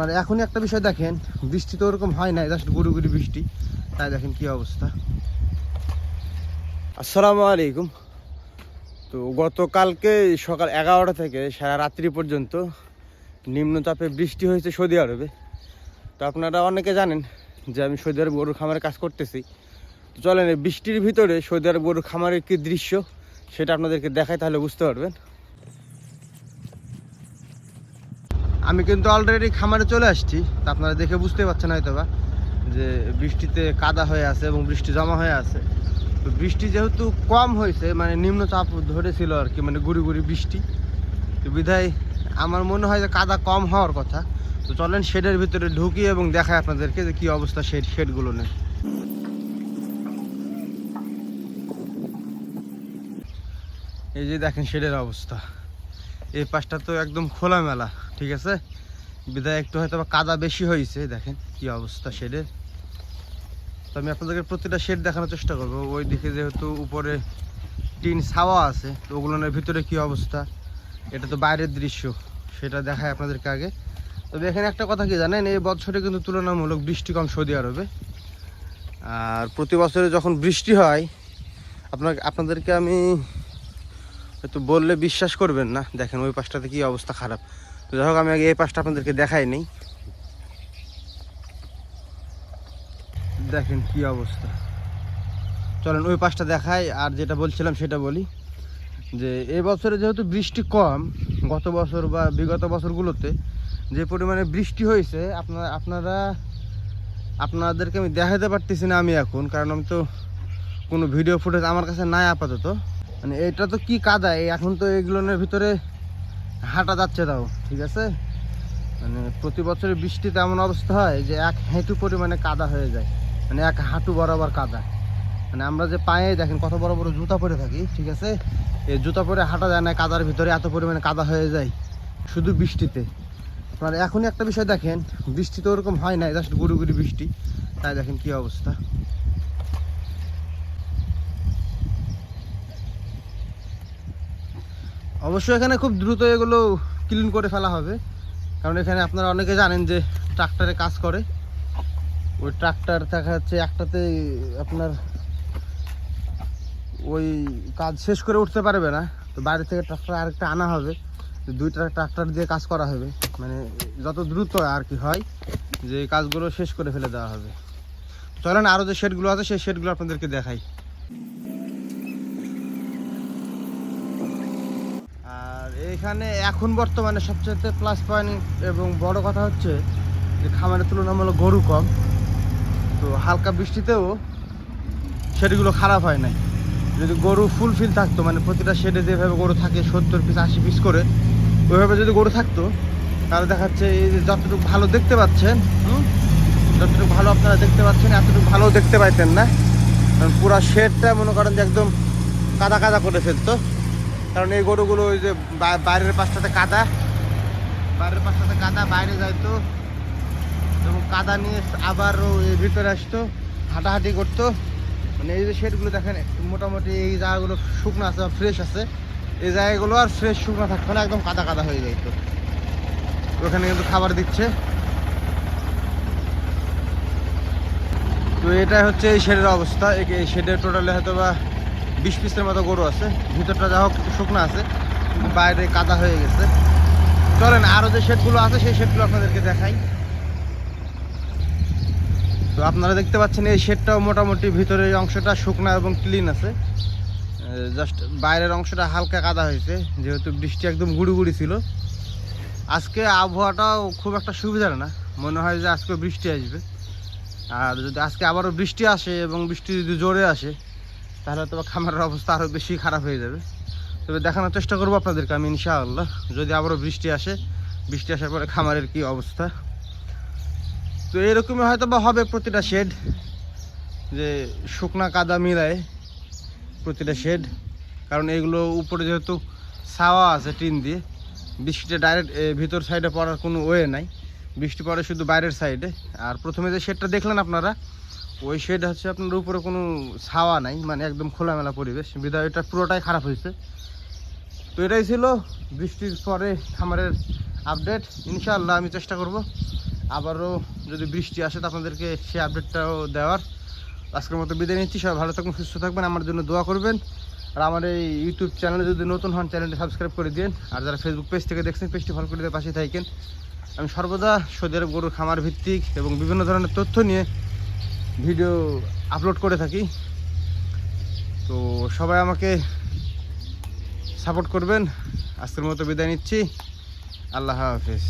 আপনারা এখনই একটা বিষয় দেখেন, বৃষ্টি তো ওরকম হয় না জাস্ট গুড়ি গুড়ি বৃষ্টি। তাই দেখেন কি অবস্থা। আসসালামু আলাইকুম। তো গতকালকে সকাল এগারোটা থেকে সারা রাত্রি পর্যন্ত নিম্নচাপে বৃষ্টি হয়েছে সৌদি আরবে। তো আপনারা অনেকে জানেন যে আমি সৌদি আরব গরুর খামারে কাজ করতেছি। তো চলেন বৃষ্টির ভিতরে সৌদি আরব গরুর খামারের কী দৃশ্য, সেটা আপনাদেরকে দেখাই তাহলে বুঝতে পারবেন। আমি কিন্তু অলরেডি খামারে চলে আসছি, তা আপনারা দেখে বুঝতে পারছেন হয়তো বা যে বৃষ্টিতে কাদা হয়ে আছে এবং বৃষ্টি জমা হয়ে আছে। তো বৃষ্টি যেহেতু কম হয়েছে মানে নিম্নচাপ ধরেছিল আর কি মানে গুড়ি গুড়ি বৃষ্টি। তো বিধায় আমার মনে হয় যে কাদা কম হওয়ার কথা। তো চলেন শেডের ভিতরে ঢুকি এবং দেখায় আপনাদেরকে যে কী অবস্থা শেড, শেডগুলো নেই এই যে দেখেন শেডের অবস্থা। এই পাশটা তো একদম খোলামেলা, ঠিক আছে? বিদায় একটু হয়তো বা কাদা বেশি হয়েছে দেখেন কি অবস্থা শেডের তো আমি আপনাদেরকে প্রতিটা শেড দেখানোর চেষ্টা করব। ওই দিকে যেহেতু উপরে টিন ছাওয়া আছে, তো ওগুলোর ভিতরে কি অবস্থা? এটা তো বাইরের দৃশ্য, সেটা দেখায় আপনাদেরকে আগে। তবে এখানে একটা কথা কি জানেন, এই বছরে কিন্তু তুলনামূলক বৃষ্টি কম সৌদি আরবে। আর প্রতি বছরে যখন বৃষ্টি হয় আপনার আপনাদেরকে আমি হয়তো বললে বিশ্বাস করবেন না? দেখেন, ওই পাশটাতে কি অবস্থা খারাপ। তো যাই হোক, আমি আগে এই পাশটা আপনাদেরকে দেখাই নেই। দেখেন কি অবস্থা। চলেন, ওই পাশটা দেখাই, আর যেটা বলছিলাম সেটা বলি। যে এই বছরে যেহেতু বৃষ্টি কম, গত বছর বা বিগত বছরগুলোতে যে পরিমাণে বৃষ্টি হয়েছে, আপনারা আপনারা, আপনাদেরকে আমি দেখাতে পারতেছি না আমি এখন, কারণ আমি তো কোনো ভিডিও ফুটেজ আমার কাছে নাই আপাতত। মানে এটা তো কি কাদা? এখন তো এগুলোর ভিতরে হাঁটা যাচ্ছে তাও, ঠিক আছে? মানে প্রতি বছরের বৃষ্টিতে এমন অবস্থা হয় যে এক হেঁটু পরিমাণে কাদা হয়ে যায়। মানে এক হাঁটু বরাবর কাদা। মানে আমরা যে পায়ে, দেখেন কত বড় বড় জুতা পরে থাকি, ঠিক আছে? এই জুতা পরে হাঁটা যায় না, কাদার ভিতরে এত পরিমাণে কাদা হয়ে যায়, শুধু বৃষ্টিতে। আপনার এখনই একটা বিষয় দেখেন, বৃষ্টি তো ওরকম হয় না জাস্ট গুড়ি বৃষ্টি। তাই দেখেন কি অবস্থা। অবশ্যই এখানে খুব দ্রুত এগুলো ক্লিন করে ফেলা হবে। কারণ এখানে আপনারা অনেকে জানেন যে ট্রাক্টরে কাজ করে। ওই ট্রাক্টর দেখা যাচ্ছে একটাতে আপনার ওই কাজ শেষ করে উঠতে পারবে না। তো বাইরে থেকে ট্রাক্টর আরেকটা আনা হবে। দুইটা ট্রাক্টর দিয়ে কাজ করা হবে। মানে যত দ্রুত আর কি হয়, যে কাজগুলো শেষ করে ফেলে দেওয়া হবে। চলেন আরও যে শেডগুলো আছে, সেই শেডগুলো আপনাদেরকে দেখাই আর এখানে এখন বর্তমানে সবচেয়ে প্লাস পয়েন্ট এবং বড় কথা হচ্ছে যে খামারের তুলনামূলক গরু কম। তো হালকা বৃষ্টিতেও শেডগুলো খারাপ হয় নাই। যদি গরু ফুল ফিল থাকতো মানে প্রতিটা শেডে যেভাবে গরু থাকে সত্তর পিস আশি পিস করে ওইভাবে যদি গরু থাকতো তাহলে দেখাচ্ছে এই যে যতটুকু ভালো দেখতে পাচ্ছেন হুম, যতটুকু ভালো আপনারা দেখতে পাচ্ছেন এতটুকু ভালো দেখতে পাইতেন না। কারণ পুরো শেডটা মনে করেন যে একদম কাদা কাদা করে ফেলতো। কারণ এই গরুগুলো ওই যে বাইরের পাশটাতে কাদা। বাইরের পাশটাতে কাদা, বাইরে যাইতো। এবং কাদা নিয়ে আবার ও এর ভিতরে আসতো, হাঁটাহাঁটি করতো। মানে এই যে শেডগুলো দেখেন, মোটামুটি এই জায়গাগুলো শুকনো আছে বা ফ্রেশ আছে। এই জায়গাগুলো আর ফ্রেশ শুকনো থাকতো না, একদম কাদা কাদা হয়ে যাইতো। ওখানে কিন্তু খাবার দিচ্ছে। তো এটা হচ্ছে এই শেডের অবস্থা। এই শেডের টোটালে হয়তো বা বিশ পিসের মতো গরু আছে। ভিতরটা যা হোক শুকনো আছে। বাইরে কাদা হয়ে গেছে। চলেন আরও যে শেডগুলো আছে, সেই শেডগুলো আপনাদেরকে দেখাই। তো আপনারা দেখতে পাচ্ছেন, এই শেডটাও মোটামুটি ভিতরের অংশটা শুকনা এবং ক্লিন আছে। জাস্ট বাইরের অংশটা হালকা কাদা হয়েছে, যেহেতু বৃষ্টি একদম গুড়ি ছিল। আজকে আবহাওয়াটাও খুব একটা সুবিধার না। মনে হয় যে আজকে বৃষ্টি আসবে। আর যদি আজকে আবারও বৃষ্টি আসে এবং বৃষ্টি যদি জোরে আসে তাহলে তো খামারের অবস্থা আরও বেশি খারাপ হয়ে যাবে। তবে দেখানোর চেষ্টা করব আপনাদেরকে আমি, ইনশাআল্লাহ। যদি আবারও বৃষ্টি আসে, বৃষ্টি আসার পরে খামারের কি অবস্থা। তো এরকমই হয়তো বা হবে প্রতিটা শেড, যে শুকনা কাদা মিলায় প্রতিটা শেড। কারণ এগুলো উপরে যেহেতু ছাওয়া আছে টিন দিয়ে, বৃষ্টিটা ডাইরেক্ট ভিতর সাইডে পড়ার কোনো ওয়ে নাই। বৃষ্টি পড়ে শুধু বাইরের সাইডে আর প্রথমে যে শেডটা দেখলেন আপনারা ওই শেড হচ্ছে আপনার উপরে কোনো ছাওয়া নাই মানে একদম খোলামেলা পরিবেশ। বিধায় এটা পুরোটাই খারাপ হয়েছে। তো এটাই ছিল বৃষ্টির পরে খামারের আপডেট ইনশাআল্লাহ আমি চেষ্টা করব আবারও যদি বৃষ্টি আসে তো আপনাদেরকে সেই আপডেটটাও দেওয়ার। আজকের মতো বিদায় নিচ্ছি, সবাই ভালো থাকবেন সুস্থ থাকবেন, আমার জন্য দোয়া করবেন। আর আমার এই ইউটিউব চ্যানেলে যদি নতুন হন চ্যানেলটি সাবস্ক্রাইব করে দিন আর যারা ফেসবুক পেজ থেকে দেখছেন পেজটি ফলো করে দিয়ে পাশে থাকেন। আমি সর্বদা সৌদি আরব গরুর খামার ভিত্তিক এবং বিভিন্ন ধরনের তথ্য নিয়ে ভিডিও আপলোড করে থাকি। তো সবাই আমাকে সাপোর্ট করবেন। আজকের মতো বিদায় নিচ্ছি। আল্লাহ হাফেজ।